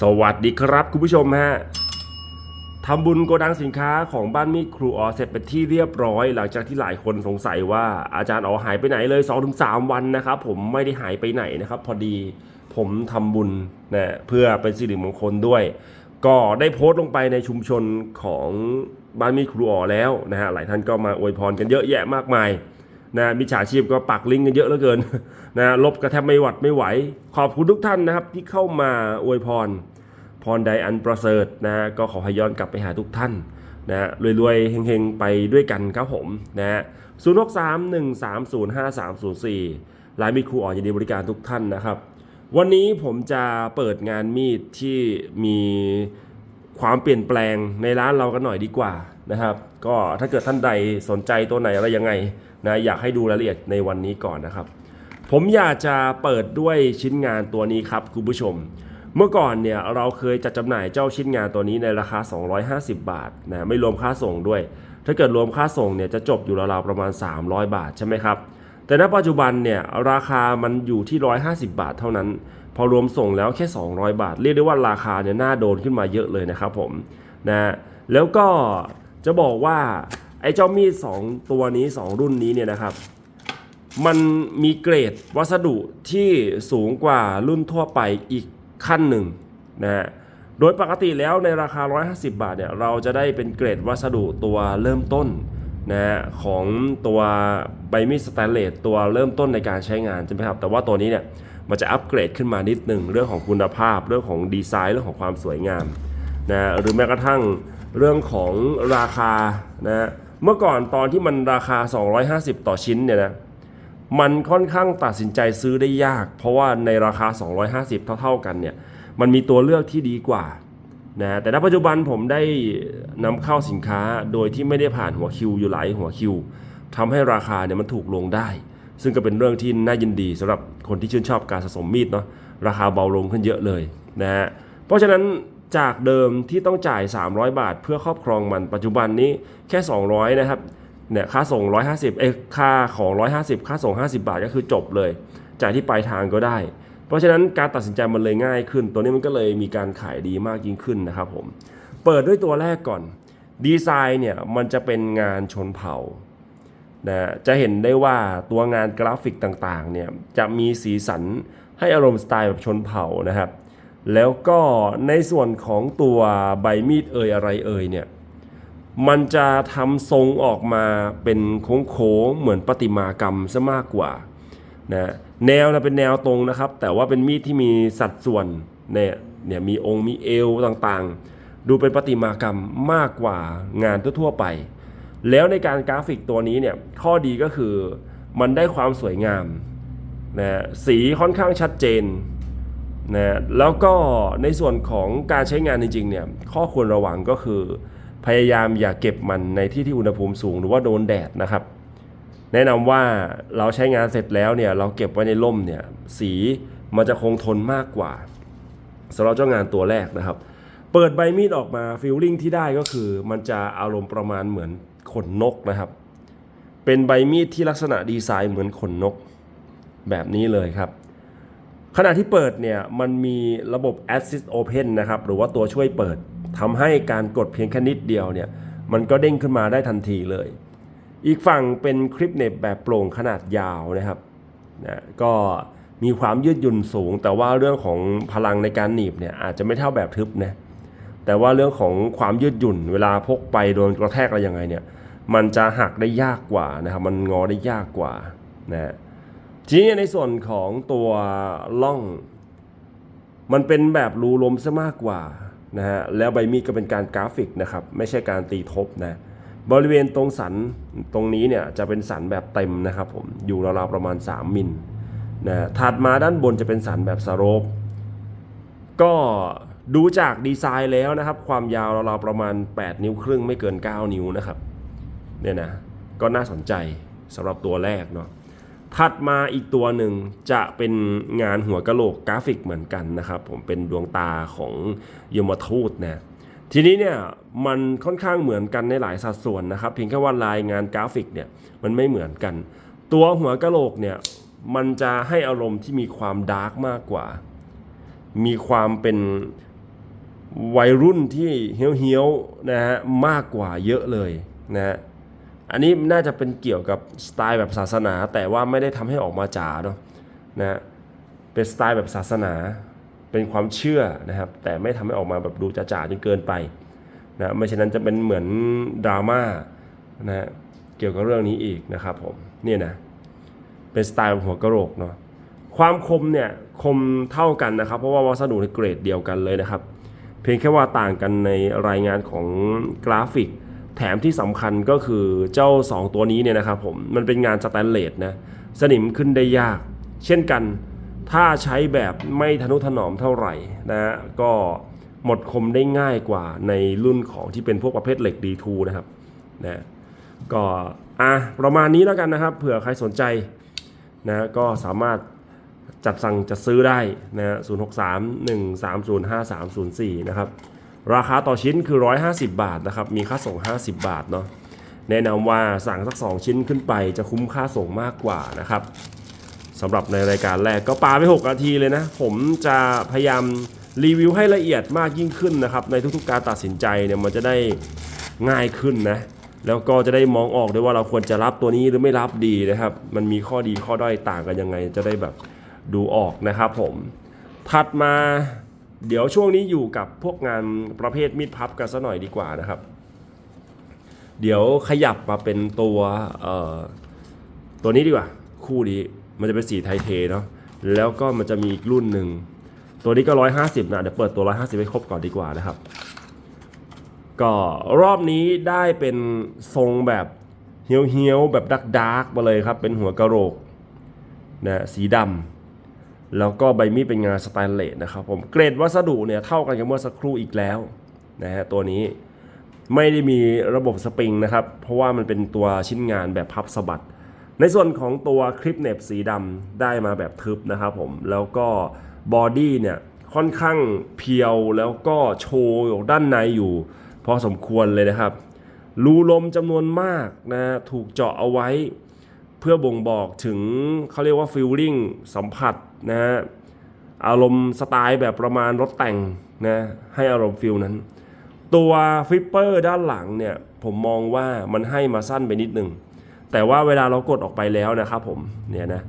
สวัสดีครับคุณผู้ชมฮะทำบุญโกดังสินค้าของบ้านมีดครูออเสร็จเป็นที่เรียบร้อย หลังจากที่หลายคนสงสัยว่าอาจารย์อ๋อหายไปไหนเลย 2-3 วันนะครับผมไม่ได้หายไปไหนนะครับ พอดีผมทำบุญนะเพื่อเป็นสิริมงคลด้วย ก็ได้โพสต์ลงไปในชุมชนของบ้านมีดครูอ๋อแล้วนะฮะหลายท่านก็มาอวยพรกันเยอะแยะมากมาย นะมิจฉาชีพก็ปักลิงก์กันเยอะเหลือเกินนะลบก็แทบไม่หวัดไม่ไหว ขอบคุณทุกท่านนะครับที่เข้ามาอวยพร พรใดอันประเสริฐนะก็ขอให้ย้อนกลับไปหาทุกท่านนะฮะรวยๆเฮงๆ ไปด้วยกันครับผมนะฮะศูนย์หกสามหนึ่งสามศูนย์ห้าสามศูนย์สี่ไลน์มีครูอ่อนยินดีบริการทุกท่านนะครับ วันนี้ผมจะเปิดงานมีดที่มีความเปลี่ยนแปลงในร้านเรากันหน่อยดีกว่านะครับ ก็ถ้าเกิดท่านใดสนใจตัวไหนอะไรยังไง นะอยากให้ดูรายละเอียดในวันนี้ก่อนนะครับ ผมอยากจะเปิดด้วยชิ้นงานตัวนี้ครับคุณผู้ชม เมื่อก่อนเนี่ยเราเคยจัดจำหน่ายเจ้าชิ้นงานตัวนี้ในราคา 250 บาทนะไม่รวมค่าส่งด้วย ถ้าเกิดรวมค่าส่งเนี่ยจะจบอยู่ราวๆประมาณ 300 บาทใช่ไหมครับแต่ณปัจจุบันเนี่ยราคามันอยู่ที่ 150 บาทเท่านั้น พอรวมส่งแล้วแค่ 200 บาท เรียกได้ว่าราคาเนี่ยน่าโดนขึ้นมาเยอะเลยนะครับผมนะแล้วก็จะบอกว่า อ้เจ้ามีดสองตัวนี้ 2 รุ่นนี้เนี่ยนะครับ มันมีเกรดวัสดุที่สูงกว่ารุ่นทั่วไปอีกขั้นหนึ่งนะฮะโดยปกติแล้วในราคา 150 บาทเนี่ยเราจะได้เป็นเกรดวัสดุตัวเริ่มต้นนะฮะของตัวใบมีดสแตนเลสตัวเริ่มต้นในการใช้งานใช่ไหมครับ แต่ว่าตัวนี้เนี่ยมันจะอัปเกรดขึ้นมานิดหนึ่งเรื่องของคุณภาพ เรื่องของดีไซน์เรื่องของความสวยงามนะหรือแม้กระทั่งเรื่องของราคานะ เมื่อก่อนตอนที่มันราคา 250 ต่อชิ้นเนี่ยนะมันค่อนข้างตัดสินใจซื้อได้ยาก เพราะว่าในราคา 250 เท่า ๆ กันเนี่ยมันมีตัวเลือกที่ดีกว่านะแต่ณปัจจุบันผมได้นำเข้าสินค้าโดยที่ไม่ได้ผ่านหัวคิวอยู่หลายหัวคิวทำให้ราคาเนี่ยมันถูกลงได้ ซึ่งก็เป็นเรื่องที่น่ายินดีสำหรับคนที่ชื่นชอบการสะสมมีดเนาะราคาเบาลงขึ้นเยอะเลยนะฮะเพราะฉะนั้น จากเดิมที่ต้องจ่าย 300 บาท เพื่อครอบครองมันปัจจุบันนี้แค่ 200 นะครับเนี่ยค่าส่ง 150 เอ้ค่าของ 150 ค่าส่ง 50 บาทก็คือจบเลยจ่ายที่ปลายทางก็ได้ เพราะฉะนั้นการตัดสินใจมันเลยง่ายขึ้น ตัวนี้มันก็เลยมีการขายดีมากยิ่งขึ้นนะครับผมเปิดด้วยตัวแรกก่อนดีไซน์เนี่ยมันจะเป็นงานชนเผ่านะจะเห็นได้ว่าตัวงานกราฟิกต่างๆเนี่ยจะมีสีสันให้อารมณ์สไตล์แบบชนเผ่านะครับ แล้วก็ในส่วนของตัวใบมีดเอ่ยอะไรเอ่ยเนี่ยมันจะทำทรงออกมาเป็นโค้งๆเหมือนประติมากรรมซะมากกว่านะแนวนะเป็นแนวตรงนะครับ แต่ว่าเป็นมีดที่มีสัดส่วนเนี่ยเนี่ยมีองค์มีเอวต่างๆ ดูเป็นประติมากรรมมากกว่างานทั่วๆไป แล้วในการกราฟิกตัวนี้เนี่ยข้อดีก็คือมันได้ความสวยงามนะสีค่อนข้างชัดเจน นะแล้วก็ในส่วนของการใช้งานจริงๆเนี่ยข้อควรระวังก็คือ พยายามอย่าเก็บมันในที่ที่อุณหภูมิสูงหรือว่าโดนแดดนะครับ แนะนำว่าเราใช้งานเสร็จแล้วเนี่ยเราเก็บไว้ในร่มเนี่ยสีมันจะคงทนมากกว่าสำหรับเจ้างานตัวแรกนะครับ เปิดใบมีดออกมาฟิลลิ่งที่ได้ก็คือ มันจะอารมณ์ประมาณเหมือนขนนกนะครับ เป็นใบมีดที่ลักษณะดีไซน์เหมือนขนนกแบบนี้เลยครับ ขณะที่เปิดเนี่ยมันมีระบบ Assist Open นะครับหรือว่าตัวช่วยเปิดทำให้การกดเพียงแค่นิดเดียวเนี่ยมันก็เด้งขึ้นมาได้ทันทีเลย อีกฝั่งเป็นคลิปเน็บแบบโปร่งขนาดยาวนะครับนะก็มีความยืดหยุ่นสูง แต่ว่าเรื่องของพลังในการหนีบเนี่ยอาจจะไม่เท่าแบบทึบนะแต่ว่าเรื่องของความยืดหยุ่น เวลาพกไปโดนกระแทกอะไรยังไงเนี่ยมันจะหักได้ยากกว่านะครับมันงอได้ยากกว่านะ ทีนี้ในส่วนของตัวล่อง มันเป็นแบบรูลมซะมากกว่านะฮะแล้วใบมีดก็เป็นการกราฟิกนะครับ ไม่ใช่การตีทบนะ บริเวณตรงสันตรงนี้เนี่ยจะเป็นสันแบบเต็มนะครับผมอยู่ราวๆประมาณ 3 มิลนะถัดมาด้านบนจะเป็นสันแบบสโลปก็ดูจากดีไซน์แล้วนะครับ ความยาวราวๆประมาณ 8 นิ้วครึ่งไม่เกิน 9 นิ้วนะครับเนี่ยนะก็น่าสนใจสำหรับตัวแรกเนาะ ถัดมาอีกตัวหนึ่งจะเป็นงานหัวกะโหลกกราฟิกเหมือนกันนะครับ ผมเป็นดวงตาของยมทูตนะทีนี้เนี่ยมันค่อนข้างเหมือนกันในหลายสัดส่วนนะครับ เพียงแค่ว่าลายงานกราฟิกเนี่ยมันไม่เหมือนกัน ตัวหัวกะโหลกเนี่ยมันจะให้อารมณ์ที่มีความดาร์กมากกว่า มีความเป็นวัยรุ่นที่เฮี้ยวๆนะฮะมากกว่าเยอะเลยนะฮะ อันนี้น่าจะเป็นเกี่ยวกับสไตล์แบบศาสนา แต่ว่าไม่ได้ทำให้ออกมาจ๋าเนาะนะฮะเป็นสไตล์แบบศาสนา เป็นความเชื่อนะครับ แต่ไม่ทำให้ออกมาแบบดูจ๋าจนเกินไปนะไม่เช่นนั้นจะเป็นเหมือนดราม่านะฮะเกี่ยวกับเรื่องนี้อีกนะครับผมนี่นะเป็นสไตล์หัวกระโหลกเนาะความคมเนี่ยคมเท่ากันนะครับ เพราะว่าวัสดุในเกรดเดียวกันเลยนะครับ เพียงแค่ว่าต่างกันในรายงานของกราฟิก แถมที่สำคัญก็คือเจ้า 2 ตัวนี้เนี่ยนะครับผมมันเป็นงานสแตนเลสนะสนิมขึ้นได้ยาก เช่นกันถ้าใช้แบบไม่ทนุถนอมเท่าไหร่นะก็หมดคมได้ง่ายกว่าในรุ่นของที่เป็นพวกประเภทเหล็ก D2 นะครับนะก็อะประมาณนี้แล้วกันนะครับ เผื่อใครสนใจนะก็สามารถจัดสั่งจัดซื้อได้นะ0 6 3 1 3 0 5 3 0 4 นะครับ ราคาต่อชิ้นคือ 150 บาทนะครับ มีค่าส่ง 50 บาทเนาะ แนะนำว่าสั่งสัก 2 ชิ้นขึ้นไปจะคุ้มค่าส่งมากกว่านะครับสำหรับในรายการแรกก็ปาไป 6 นาทีเลยนะ ผมจะพยายามรีวิวให้ละเอียดมากยิ่งขึ้นนะครับ ในทุกๆการตัดสินใจเนี่ยมันจะได้ง่ายขึ้นนะ แล้วก็จะได้มองออกด้วยว่าเราควรจะรับตัวนี้หรือไม่รับดีนะครับ มันมีข้อดีข้อด้อยต่างกันยังไง จะได้แบบดูออกนะครับผม ถัดมา เดี๋ยวช่วงนี้อยู่กับพวกงานประเภทมีดพับกันซะหน่อยดีกว่านะครับ เดี๋ยวขยับมาเป็นตัวตัวนี้ดีกว่า คู่นี้มันจะเป็นสีไทเทเนาะแล้วก็มันจะมีอีกรุ่นหนึ่ง ตัวนี้ก็ 150 นะ เดี๋ยวเปิดตัว 150 ให้ครบก่อนดีกว่านะครับ ก็รอบนี้ได้เป็นทรงแบบเฮี้ยวๆแบบดักดาร์กมาเลยครับ เป็นหัวกะโหลกนะสีดำ แล้วก็ใบมีดเป็นงานสแตนเลสนะครับผมเกรดวัสดุเนี่ยเท่ากันกับเมื่อสักครู่อีกแล้วนะฮะตัวนี้ไม่ได้มีระบบสปริงนะครับ เพราะว่ามันเป็นตัวชิ้นงานแบบพับสะบัด ในส่วนของตัวคลิปเน็บสีดำได้มาแบบทึบนะครับผมแล้วก็บอดี้เนี่ยค่อนข้างเพียวแล้วก็โชว์อยู่ด้านในอยู่ พอสมควรเลยนะครับ รูลมจำนวนมากนะถูกเจาะเอาไว้ เพื่อบ่งบอกถึงเขาเรียกว่าฟิลลิ่งสัมผัสนะฮะอารมณ์สไตล์แบบประมาณรถแต่งนะให้อารมณ์ฟิลนั้น ตัวฟิปเปอร์ด้านหลังเนี่ยผมมองว่ามันให้มาสั้นไปนิดนึง แต่ว่าเวลาเรากดออกไปแล้วนะครับผมเนี่ยนะ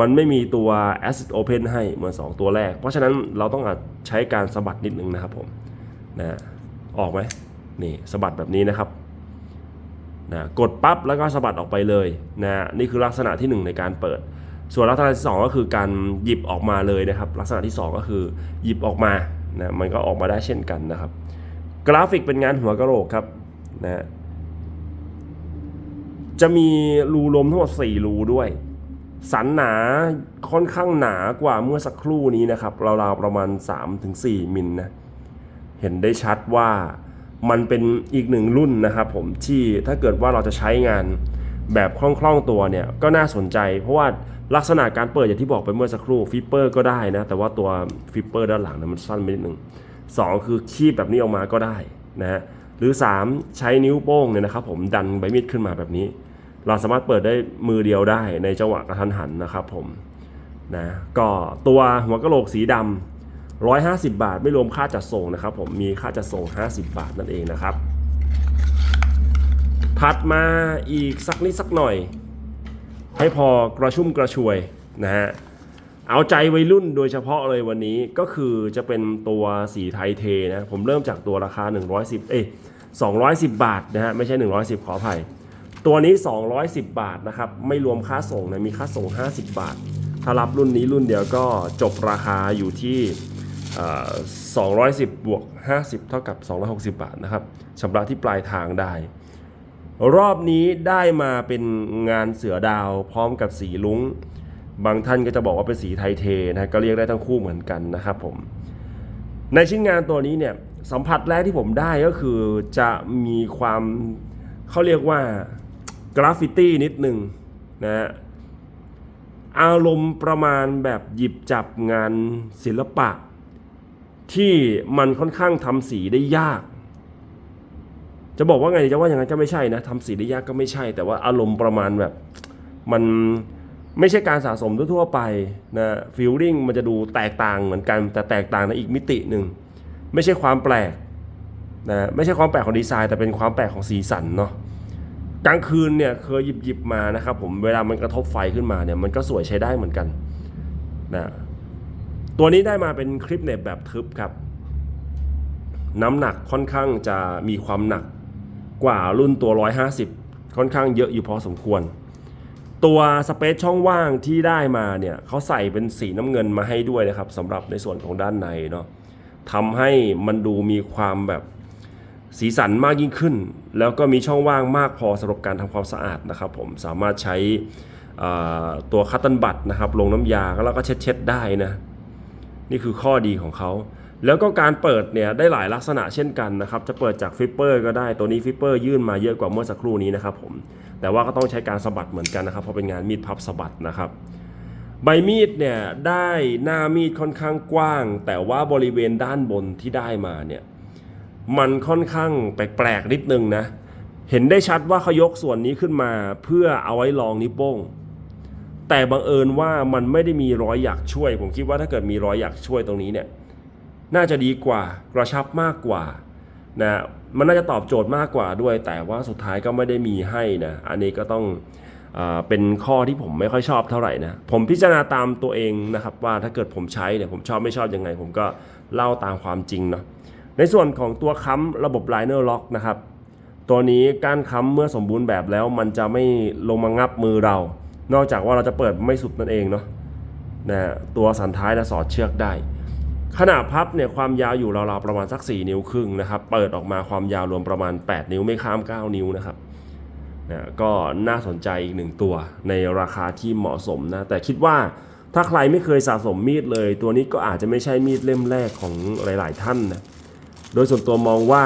มันไม่มีตัว Acid Open ให้เหมือน 2 ตัวแรก เพราะฉะนั้นเราต้องอาจใช้การสะบัดนิดนึงนะครับผมนะออกไหมนี่สะบัดแบบนี้นะครับ นะกดปั๊บแล้วก็สะบัดออกไปเลยนะนี่คือลักษณะที่ 1 ในการเปิด ส่วนลักษณะที่ 2 ก็คือการหยิบออกมาเลยนะครับ ลักษณะที่ 2 ก็คือหยิบออกมานะมันก็ออกมาได้เช่นกันนะครับ กราฟิกเป็นงานหัวกะโหลกครับนะจะมีรูลมทั้งหมด4รูด้วย สันหนาค่อนข้างหนากว่าเมื่อสักครู่นี้นะครับราวๆประมาณ 3-4มิลนะเห็นได้ชัดว่า มันเป็นอีกหนึ่งรุ่นนะครับผมที่ถ้าเกิดว่าเราจะใช้งานแบบคล่องๆตัวเนี่ยก็น่าสนใจ เพราะว่าลักษณะการเปิดอย่างที่บอกไปเมื่อสักครู่ฟิปเปอร์ก็ได้นะ แต่ว่าตัวฟิปเปอร์ด้านหลังเนี่ยมันสั้นไปนิดนึงสองคือคีบแบบนี้ออกมาก็ได้นะฮะหรือ 3 ใช้นิ้วโป้งเนี่ยนะครับผมดันใบมีดขึ้นมาแบบนี้ เราสามารถเปิดได้มือเดียวได้ในจังหวะกระทันหันนะครับผมนะก็ตัวหัวกะโหลกสีดำ 150 บาท ไม่รวมค่าจัดส่งนะครับ ผมมีค่าจัดส่ง 50 บาทนั่นเองนะครับ ถัดมาอีกสักนิดสักหน่อย ให้พอกระชุ่มกระชวยนะฮะเอาใจวัยรุ่นโดยเฉพาะเลยวันนี้ก็คือจะเป็นตัวสีไทยเทนะผมเริ่มจากตัวราคา 110 เอ้ย210 บาทนะฮะไม่ใช่ 110 ขออภัย ตัวนี้ 210 บาทนะครับ ไม่รวมค่าส่งนะมีค่าส่ง 50 บาท ถ้ารับรุ่นนี้รุ่นเดียวก็จบราคาอยู่ที่ 210 บวก 50 เท่ากับ 260 บาทนะครับชำระที่ปลายทางได้ รอบนี้ได้มาเป็นงานเสือดาวพร้อมกับสีลุ้ง บางท่านก็จะบอกว่าเป็นสีไทเทนะก็เรียกได้ทั้งคู่เหมือนกันนะครับผม ในชิ้นงานตัวนี้เนี่ยสัมผัสแรกที่ผมได้ก็คือจะมีความเขาเรียกว่ากราฟฟิตี้นิดนึงนะฮะอารมณ์ประมาณแบบหยิบจับงานศิลปะ ที่มันค่อนข้างทำสีได้ยาก จะบอกว่าไงจะว่าอย่างนั้นก็ไม่ใช่นะทำสีได้ยากก็ไม่ใช่ แต่ว่าอารมณ์ประมาณแบบมันไม่ใช่การสะสมทั่วไปนะฟิลลิ่งมันจะดูแตกต่างเหมือนกัน แต่แตกต่างในอีกมิติหนึ่งไม่ใช่ความแปลกนะไม่ใช่ความแปลกของดีไซน์ แต่เป็นความแปลกของสีสันเนาะกลางคืนเนี่ยเคยหยิบหยิบมานะครับผมเวลามันกระทบไฟขึ้นมาเนี่ยมันก็สวยใช้ได้เหมือนกันนะ ตัวนี้ได้มาเป็นคลิปเน็ตแบบทึบครับ น้ำหนักค่อนข้างจะมีความหนักกว่ารุ่นตัว 150 ค่อนข้างเยอะอยู่พอสมควร ตัวสเปซช่องว่างที่ได้มาเนี่ยเขาใส่เป็นสีน้ำเงินมาให้ด้วยนะครับสำหรับในส่วนของด้านในเนาะทำให้มันดูมีความแบบสีสันมากยิ่งขึ้น แล้วก็มีช่องว่างมากพอสำหรับการทำความสะอาดนะครับผมสามารถใช้ตัวคัตเติลบัตนะครับลงน้ำยาแล้วก็เช็ดเช็ดๆได้นะ นี่คือข้อดีของเขา แล้วก็การเปิดเนี่ยได้หลายลักษณะเช่นกันนะครับ จะเปิดจากฟิปเปอร์ก็ได้ ตัวนี้ฟิปเปอร์ยื่นมาเยอะกว่าเมื่อสักครู่นี้นะครับผม แต่ว่าก็ต้องใช้การสะบัดเหมือนกันนะครับ เพราะเป็นงานมีดพับสะบัดนะครับ ใบมีดเนี่ยได้หน้ามีดค่อนข้างกว้าง แต่ว่าบริเวณด้านบนที่ได้มาเนี่ยมันค่อนข้างแปลกๆนิดนึงนะ เห็นได้ชัดว่าเขายกส่วนนี้ขึ้นมาเพื่อเอาไว้รองนิ้วโป้ง แต่บังเอิญว่ามันไม่ได้มีรอยหยักช่วย ผมคิดว่าถ้าเกิดมีรอยหยักช่วยตรงนี้เนี่ยน่าจะดีกว่ากระชับมากกว่านะมันน่าจะตอบโจทย์มากกว่าด้วย แต่ว่าสุดท้ายก็ไม่ได้มีให้นะอันนี้ก็ต้องเป็นข้อที่ผมไม่ค่อยชอบเท่าไหร่นะผมพิจารณาตามตัวเองนะครับว่าถ้าเกิดผมใช้เนี่ยผมชอบไม่ชอบยังไง ผมก็เล่าตามความจริงเนาะในส่วนของตัวค้ำระบบ liner lock นะครับตัวนี้การค้ำเมื่อสมบูรณ์แบบแล้วมันจะไม่ลงมางับมือเรา นอกจากว่าเราจะเปิดไม่สุดนั่นเองเนาะนะตัวสันท้ายจะสอดเชือกได้ ขนาดพับเนี่ยความยาวอยู่ราวๆประมาณสัก 4 นิ้วครึ่งนะครับเปิดออกมาความยาวรวมประมาณ 8 นิ้วไม่ข้าม 9 นิ้วนะครับนะก็น่าสนใจอีกหนึ่งตัวในราคาที่เหมาะสมนะแต่คิดว่าถ้าใครไม่เคยสะสมมีดเลย ตัวนี้ก็อาจจะไม่ใช่มีดเล่มแรกของหลาย ๆ ท่านนะโดยส่วนตัวมองว่า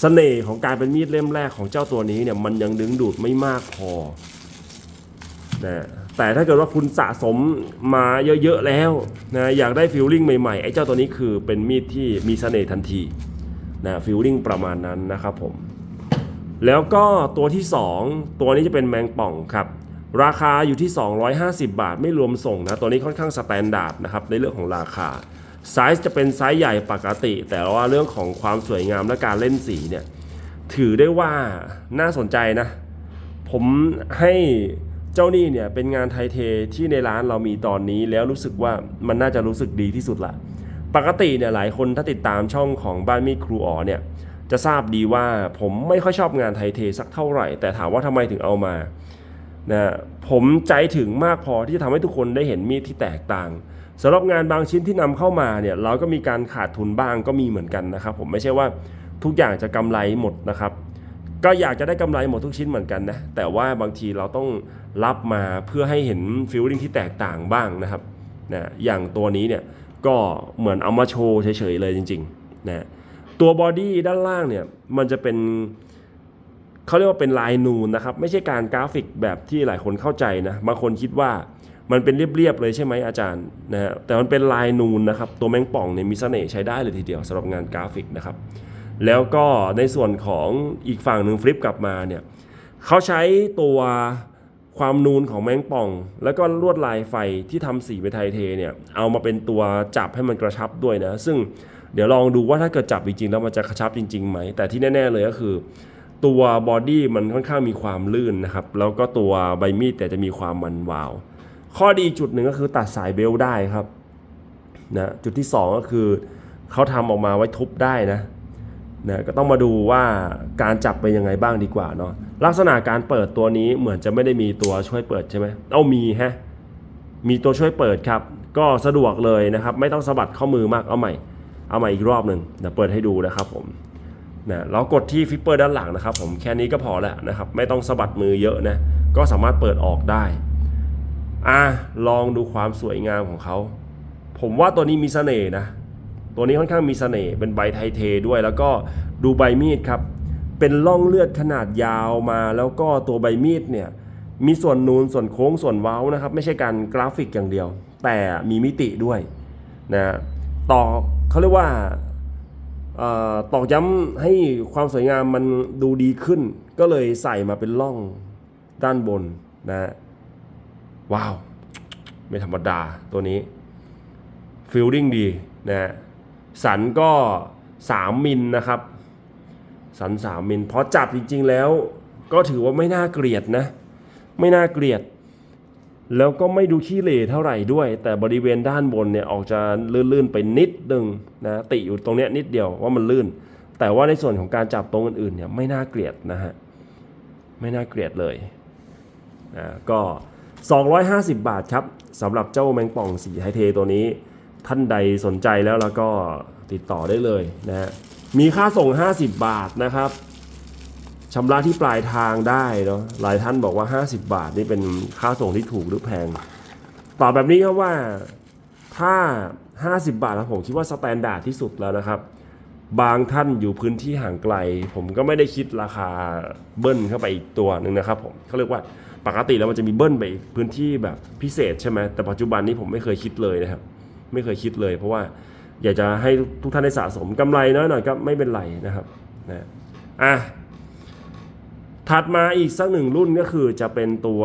เสน่ห์ของการเป็นมีดเล่มแรกของเจ้าตัวนี้เนี่ยมันยังดึงดูดไม่มากพอ นะแต่ถ้าเกิดว่าคุณสะสมมาเยอะๆแล้วนะอยากได้ฟิลลิ่งใหม่ๆ ไอ้เจ้าตัวนี้คือเป็นมีดที่มีเสน่ห์ทันทีนะฟิลลิ่งประมาณนั้นนะครับผม แล้วก็ตัวที่ 2 ตัวนี้จะเป็นแมงป่องครับ ราคาอยู่ที่ 250 บาทไม่รวมส่งนะตัวนี้ค่อนข้างสแตนดาร์ดนะครับในเรื่องของราคาไซส์จะเป็นไซส์ใหญ่ปกติ แต่ว่าเรื่องของความสวยงามและการเล่นสีเนี่ยถือได้ว่าน่าสนใจนะ ผมให้ เจ้านี่เนี่ยเป็นงานไทเทที่ในร้านเรามีตอนนี้แล้วรู้สึกว่ามันน่าจะรู้สึกดีที่สุดละปกติเนี่ยหลายคนถ้าติดตามช่องของบ้านมีดครูอ๋อเนี่ยจะทราบดีว่าผมไม่ค่อยชอบงานไทเทสักเท่าไหร่ แต่ถามว่าทำไมถึงเอามานะผมใจถึงมากพอที่จะทำให้ทุกคนได้เห็นมีดที่แตกต่างสำหรับงานบางชิ้นที่นำเข้ามาเนี่ยเราก็มีการขาดทุนบ้างก็มีเหมือนกันนะครับผมไม่ใช่ว่าทุกอย่างจะกำไรหมดนะครับ ก็อยากจะได้กำไรหมดทุกชิ้นเหมือนกันนะแต่ว่าบางทีเราต้อง รับมาเพื่อให้เห็นฟิลลิ่งที่แตกต่างบ้างนะครับนะอย่างตัวนี้เนี่ยก็เหมือนเอามาโชว์เฉยๆเลยจริงๆนะตัวบอดี้ด้านล่างเนี่ยมันจะเป็นเขาเรียกว่าเป็นลายนูนนะครับ ไม่ใช่การกราฟิกแบบที่หลายคนเข้าใจนะบางคนคิดว่ามันเป็นเรียบๆเลยใช่ไหมอาจารย์นะฮะแต่มันเป็นลายนูนนะครับ ตัวแมงป่องเนี่ยมีเสน่ห์ใช้ได้เลยทีเดียวสำหรับงานกราฟิกนะครับ แล้วก็ในส่วนของอีกฝั่งหนึ่งฟลิปกลับมาเนี่ยเขาใช้ตัว ความนูนของแมงป่อง แล้วก็ลวดลายไฟที่ทำสีไปไทยเทเนี่ยเอามาเป็นตัวจับให้มันกระชับด้วยนะ ซึ่งเดี๋ยวลองดูว่าถ้าเกิดจับจริงๆแล้วมันจะกระชับจริงๆไหม แต่ที่แน่ ๆเลยก็คือ ตัวบอดี้มันค่อนข้างมีความลื่นนะครับ แล้วก็ตัวใบมีดแต่จะมีความมันวาว ข้อดีจุดหนึ่งก็คือตัดสายเบลได้ครับนะจุดที่สองก็คือเขาทำออกมาไว้ทุบได้นะ นะก็ต้องมาดูว่าการจับเป็นยังไงบ้างดีกว่าเนาะลักษณะการเปิดตัวนี้เหมือนจะไม่ได้มีตัวช่วยเปิดใช่ไหมเอามีฮะมีตัวช่วยเปิดครับ ก็สะดวกเลยนะครับ ไม่ต้องสะบัดข้อมือมากเอาใหม่ เอาใหม่อีกรอบหนึ่งเดี๋ยวเปิดให้ดูนะครับผมนะเรากดที่ฟิปเปอร์ด้านหลังนะครับผมแค่นี้ก็พอแล้วนะครับ ไม่ต้องสะบัดมือเยอะนะก็สามารถเปิดออกได้อะลองดูความสวยงามของเขา ผมว่าตัวนี้มีเสน่ห์นะ ตัวนี้ค่อนข้างมีเสน่ห์เป็นใบไทเทด้วย แล้วก็ดูใบมีดครับ เป็นล่องเลือดขนาดยาวมา แล้วก็ตัวใบมีดเนี่ยมีส่วนนูนส่วนโค้งส่วนเว้านะครับ ไม่ใช่การกราฟิกอย่างเดียว แต่มีมิติด้วยนะต่อเขาเรียกว่าออตอกย้ำให้ความสวยงามมันดูดีขึ้น ก็เลยใส่มาเป็นล่องด้านบนนะว้าว ไม่ธรรมดาตัวนี้ฟิลลิ่งดีนะ สันก็ 3 มิลนะครับ สัน 3 มิลพอจับจริง ๆ แล้ว ก็ถือว่าไม่น่าเกลียดนะ ไม่น่าเกลียด แล้วก็ไม่ดูขี้เหร่เท่าไหร่ด้วย แต่บริเวณด้านบนเนี่ยออกจะลื่นๆไปนิดนึงนะติอยู่ตรงเนี้ยนิดเดียวว่ามันลื่น แต่ว่าในส่วนของการจับตรงอื่นๆเนี่ยไม่น่าเกลียดนะฮะไม่น่าเกลียดเลยนะก็ 250 บาทครับสำหรับเจ้าแมงป่องสีไฮเทตัวนี้ ท่านใดสนใจแล้วแล้วก็ติดต่อได้เลยนะฮะมีค่าส่ง 50 บาทนะครับชำระที่ปลายทางได้เนาะหลายท่านบอกว่า 50 บาทนี่เป็นค่าส่งที่ถูกหรือแพงตอบแบบนี้ครับว่าถ้า 50 บาทแล้วผมคิดว่าสแตนดาร์ดที่สุดแล้วนะครับ บางท่านอยู่พื้นที่ห่างไกล ผมก็ไม่ได้คิดราคาเบิ้ลเข้าไปอีกตัวหนึ่งนะครับผมเขาเรียกว่าปกติแล้วมันจะมีเบิ้ลไปพื้นที่แบบพิเศษใช่ไหมแต่ปัจจุบันนี้ผมไม่เคยคิดเลยนะครับ ไม่เคยคิดเลย เพราะว่าอยากจะให้ทุกท่านได้สะสมกำไรน้อยหน่อยก็ไม่เป็นไรนะครับนะอะถัดมาอีกสักหนึ่งรุ่นก็คือจะเป็นตัว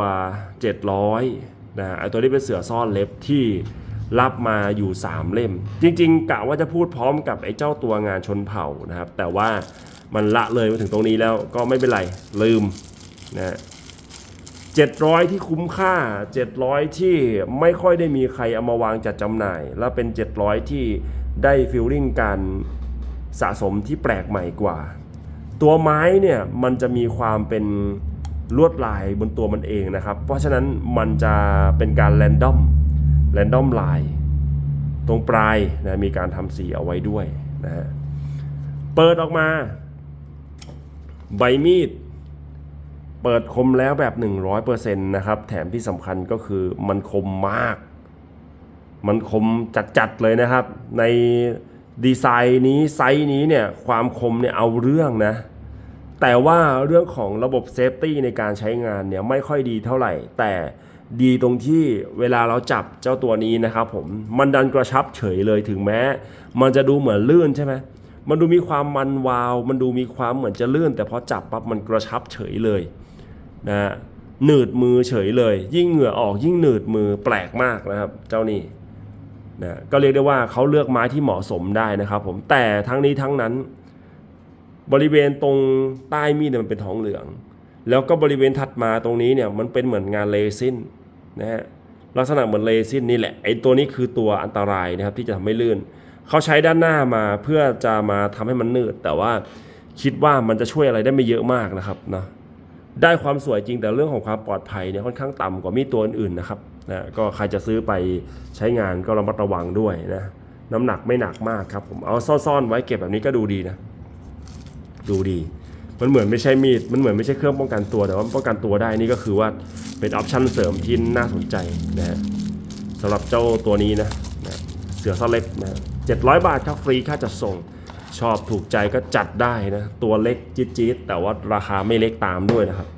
700นะตัวนี้เป็นเสือซ่อนเล็บที่รับมาอยู่ 3 เล่ม จริงๆกะว่าจะพูดพร้อมกับไอ้เจ้าตัวงานชนเผ่านะครับ แต่ว่ามันละเลยมาถึงตรงนี้แล้วก็ไม่เป็นไรลืมนะ 700 ที่คุ้มค่า 700 ที่ไม่ค่อยได้มีใครเอามาวางจัดจำหน่าย แล้วเป็น 700 ที่ได้ฟิลลิ่งการสะสมที่แปลกใหม่กว่า ตัวไม้เนี่ยมันจะมีความเป็นลวดลายบนตัวมันเองนะครับ เพราะฉะนั้นมันจะเป็นการแรนดอมแรนดอมลาย ตรงปลายนะมีการทำสีเอาไว้ด้วยนะฮะเปิดออกมา ใบมีด เปิดคมแล้วแบบ 100%นะครับ แถมที่สำคัญก็คือมันคมมาก มันคมจัดๆเลยนะครับ ในดีไซน์นี้ไซส์นี้เนี่ยความคมเนี่ยเอาเรื่องนะ แต่ว่าเรื่องของระบบเซฟตี้ในการใช้งานเนี่ยไม่ค่อยดีเท่าไหร่ แต่ดีตรงที่เวลาเราจับเจ้าตัวนี้นะครับผมมันดันกระชับเฉยเลยถึงแม้ มันจะดูเหมือนลื่นใช่ไหมมันดูมีความมันวาว มันดูมีความเหมือนจะลื่น แต่พอจับปั๊บมันกระชับเฉยเลย นะหนืดมือเฉยเลย ยิ่งเหงื่อออกยิ่งหนืดมือแปลกมากนะครับ เจ้านี่นะก็เรียกได้ว่าเขาเลือกไม้ที่เหมาะสมได้นะครับ ผมแต่ทั้งนี้ทั้งนั้น บริเวณตรงใต้มีดมันเป็นทองเหลือง แล้วก็บริเวณถัดมาตรงนี้เนี่ยมันเป็นเหมือนงานเลซินนะฮะลักษณะเหมือนเลซินนี่แหละไอ้ตัวนี้คือตัวอันตรายนะครับที่จะทำให้ลื่น เขาใช้ด้านหน้ามาเพื่อจะมาทำให้มันนืดแต่ว่าคิดว่ามันจะช่วยอะไรได้ไม่เยอะมากนะครับเนาะ ได้ความสวยจริงแต่เรื่องของความปลอดภัยเนี่ยค่อนข้างต่ำกว่ามีดตัวอื่นๆนะครับนะก็ใครจะซื้อไปใช้งานก็ระมัดระวังด้วยนะน้ำหนักไม่หนักมากครับผมเอาซ่อนๆไว้เก็บแบบนี้ก็ดูดีนะ ดูดี มันเหมือนไม่ใช่มีดมันเหมือนไม่ใช่เครื่องป้องกันตัวแต่ว่าป้องกันตัวได้นี่ก็คือว่าเป็นออปชั่นเสริมที่น่าสนใจนะฮะสำหรับเจ้าตัวนี้นะนะเสือซ่อนเล็บนะเจ็ดร้อยบาทครับฟรีค่าจัดส่ง ชอบถูกใจก็จัดได้นะ ตัวเล็กจี๊ดๆแต่ว่าราคาไม่เล็กตามด้วยนะครับ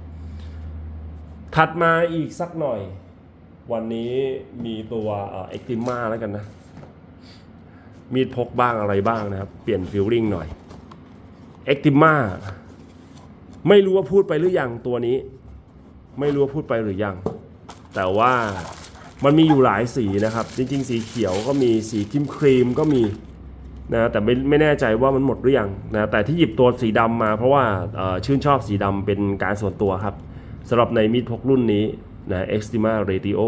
ถัดมาอีกสักหน่อย วันนี้มีตัวเอ็กติมาแล้วกันนะ มีดพกบ้างอะไรบ้างนะครับ เปลี่ยนฟิลลิ่งหน่อยเอ็กติมาไม่รู้ว่าพูดไปหรือยังตัวนี้ ไม่รู้ว่าพูดไปหรือยัง แต่ว่ามันมีอยู่หลายสีนะครับ จริง ๆ สีเขียวก็มีสีครีมครีมก็มี นะแต่ไม่ไม่แน่ใจว่ามันหมดหรือยังนะแต่ที่หยิบตัวสีดำมาเพราะว่าชื่นชอบสีดำเป็นการส่วนตัวครับสำหรับในมีดพกรุ่นนี้นะ Extrema Radio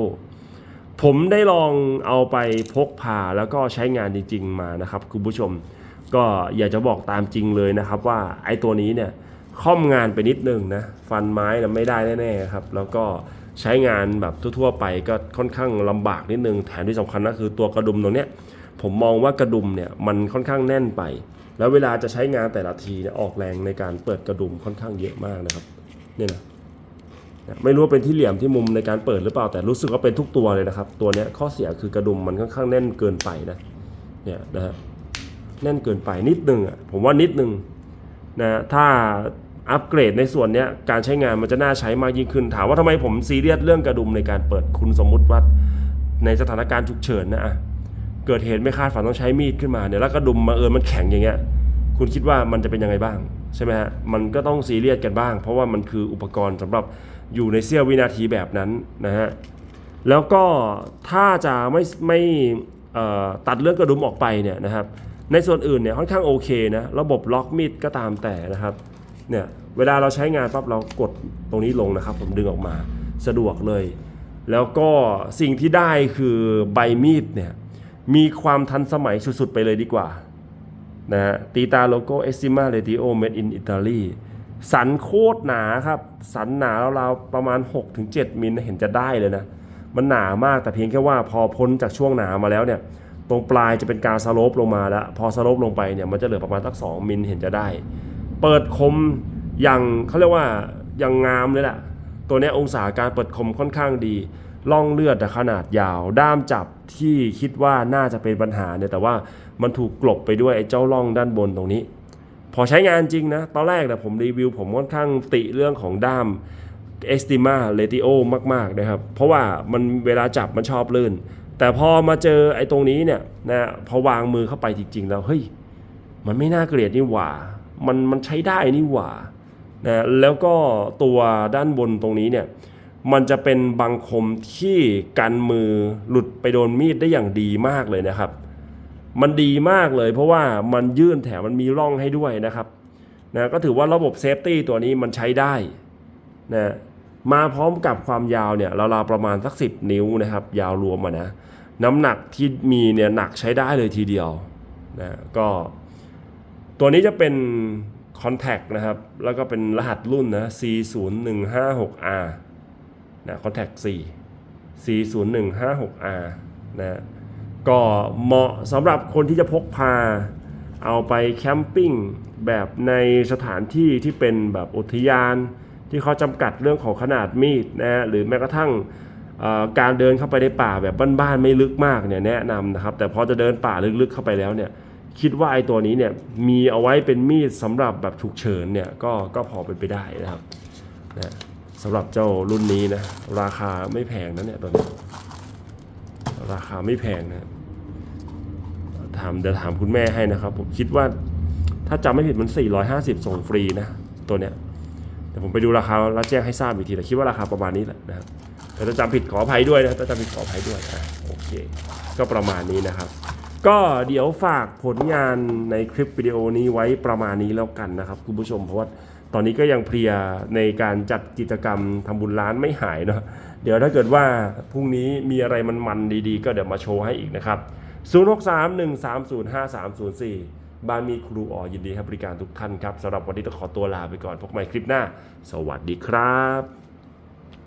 ผมได้ลองเอาไปพกพาแล้วก็ใช้งานจริง ๆ มานะครับคุณผู้ชม ก็อยากจะบอกตามจริงเลยนะครับว่าไอ้ตัวนี้เนี่ยค่อมงานไปนิดนึงนะฟันไม้นะไม่ได้แน่ๆครับแล้วก็ใช้งานแบบทั่วๆไปก็ค่อนข้างลำบากนิดนึงแถมที่สำคัญก็คือตัวกระดุมตรงเนี้ย ผมมองว่ากระดุมเนี่ยมันค่อนข้างแน่นไป แล้วเวลาจะใช้งานแต่ละทีเนี่ยออกแรงในการเปิดกระดุมค่อนข้างเยอะมากนะครับเนี่ยนะไม่รู้ว่าเป็นที่เหลี่ยมที่มุมในการเปิดหรือเปล่าแต่รู้สึกว่าเป็นทุกตัวเลยนะครับ ตัวนี้ข้อเสียคือกระดุมมันค่อนข้างแน่นเกินไปนะเนี่ยนะฮะแน่นเกินไปนิดนึงอะผมว่านิดนึงนะถ้าอัปเกรดในส่วนนี้การใช้งานมันจะน่าใช้มากยิ่งขึ้น ถามว่าทำไมผมซีเรียสเรื่องกระดุมในการเปิดคุณสมมุติว่าในสถานการณ์ฉุกเฉินนะอะ กิดเหตุไม่คาดฝันต้องใช้มีดขึ้นมาเนี่ยแล้วกระดุมมาเอิญมันแข็งอย่างเงี้ยคุณคิดว่ามันจะเป็นยังไงบ้างใช่ไหมฮะมันก็ต้องซีเรียสกันบ้าง เพราะว่ามันคืออุปกรณ์สำหรับอยู่ในเสี้ยววินาทีแบบนั้นนะฮะแล้วก็ถ้าจะไม่ไม่ตัดเรื่องกระดุมออกไปเนี่ยนะครับในส่วนอื่นเนี่ยค่อนข้างโอเคนะระบบล็อกมีดก็ตามแต่นะครับเนี่ยเวลาเราใช้งานปั๊บเรากดตรงนี้ลงนะครับ ผมดึงออกมาสะดวกเลย แล้วก็สิ่งที่ได้คือใบมีดเนี่ย มีความทันสมัยสุดๆไปเลยดีกว่านะฮะตีตาโลโก้ Estima Radio Made in Italy สันโคตรหนาครับ สันหนาราวๆประมาณ 6-7มิลเห็นจะได้เลยนะ มันหนามากแต่เพียงแค่ว่าพอพ้นจากช่วงหนามาแล้วเนี่ย ตรงปลายจะเป็นการสโลปลงมาแล้ว พอสโลปลงไปเนี่ยมันจะเหลือประมาณสัก2มิลเห็นจะได้ เปิดคมอย่างเขาเรียกว่าอย่างงามเลยแหละ ตัวนี้องศาการเปิดคมค่อนข้างดี ล่องเลือดแต่ขนาดยาว ด้ามจับที่คิดว่าน่าจะเป็นปัญหาเนี่ยแต่ว่ามันถูกกลบไปด้วยไอ้เจ้าล่องด้านบนตรงนี้ พอใช้งานจริงนะ ตอนแรกนะผมรีวิวผมค่อนข้างติเรื่องของด้าม Estima Letio มาก ๆ นะครับ เพราะว่ามันเวลาจับมันชอบลื่น แต่พอมาเจอไอ้ตรงนี้เนี่ยนะพอวางมือเข้าไปจริง ๆ แล้วเฮ้ยมันไม่น่าเกลียดนี่หว่า มันมันใช้ได้นี่หว่านะแล้วก็ตัวด้านบนตรงนี้เนี่ย มันจะเป็นบังคมที่กันมือหลุดไปโดนมีดได้อย่างดีมากเลยนะครับ มันดีมากเลย เพราะว่ามันยื่นแถมมันมีร่องให้ด้วยนะครับนะก็ถือว่าระบบเซฟตี้ตัวนี้มันใช้ได้นะมาพร้อมกับความยาวเนี่ยราวๆประมาณสัก 10 นิ้วนะครับ ยาวรวมอะนะน้ำหนักที่มีเนี่ยหนักใช้ได้เลยทีเดียวนะก็ตัวนี้จะเป็น Contact นะครับ แล้วก็เป็นรหัสรุ่นนะ C0156R นะ Contact 4 C0156R นะก็เหมาะสำหรับคนที่จะพกพา เอาไปแคมปิ้งแบบในสถานที่ที่เป็นแบบอุทยานที่เขาจำกัดเรื่องของขนาดมีดนะฮะหรือแม้กระทั่งการเดินเข้าไปในป่าแบบบ้านๆไม่ลึกมากเนี่ยแนะนำนะครับ แต่พอจะเดินป่าลึกๆเข้าไปแล้วเนี่ยคิดว่าไอ้ตัวนี้เนี่ยมีเอาไว้เป็นมีดสำหรับแบบฉุกเฉินเนี่ยก็ก็พอเป็นไปได้นะครับนะ สำหรับเจ้ารุ่นนี้นะ ราคาไม่แพงนะเนี่ยตัวนี้ราคาไม่แพงนะถามเดี๋ยวถามคุณแม่ให้นะครับ ผมคิดว่าถ้าจำไม่ผิดมัน 450 ส่งฟรีนะ ตัวเนี้ยแต่ผมไปดูราคาแล้วแจ้งให้ทราบอีกทีแต่คิดว่าราคาประมาณนี้แหละนะครับแต่ถ้าจำผิดขออภัยด้วยนะถ้าจำผิดขออภัยด้วยอะโอเค ก็ประมาณนี้นะครับ ก็เดี๋ยวฝากผลงานในคลิปวิดีโอนี้ไว้ประมาณนี้แล้วกันนะครับ คุณผู้ชมเพราะว่า ตอนนี้ก็ยังเพลียในการจัดกิจกรรมทำบุญร้านไม่หายเนาะเดี๋ยวถ้าเกิดว่าพรุ่งนี้มีอะไรมันๆดีๆ ก็เดี๋ยวมาโชว์ให้อีกนะครับ 0631305304 บ้านมีครูอ๋อยินดีให้บริการทุกท่านครับสำหรับวันนี้ต้องขอตัวลาไปก่อนพบใหม่คลิปหน้า สวัสดีครับ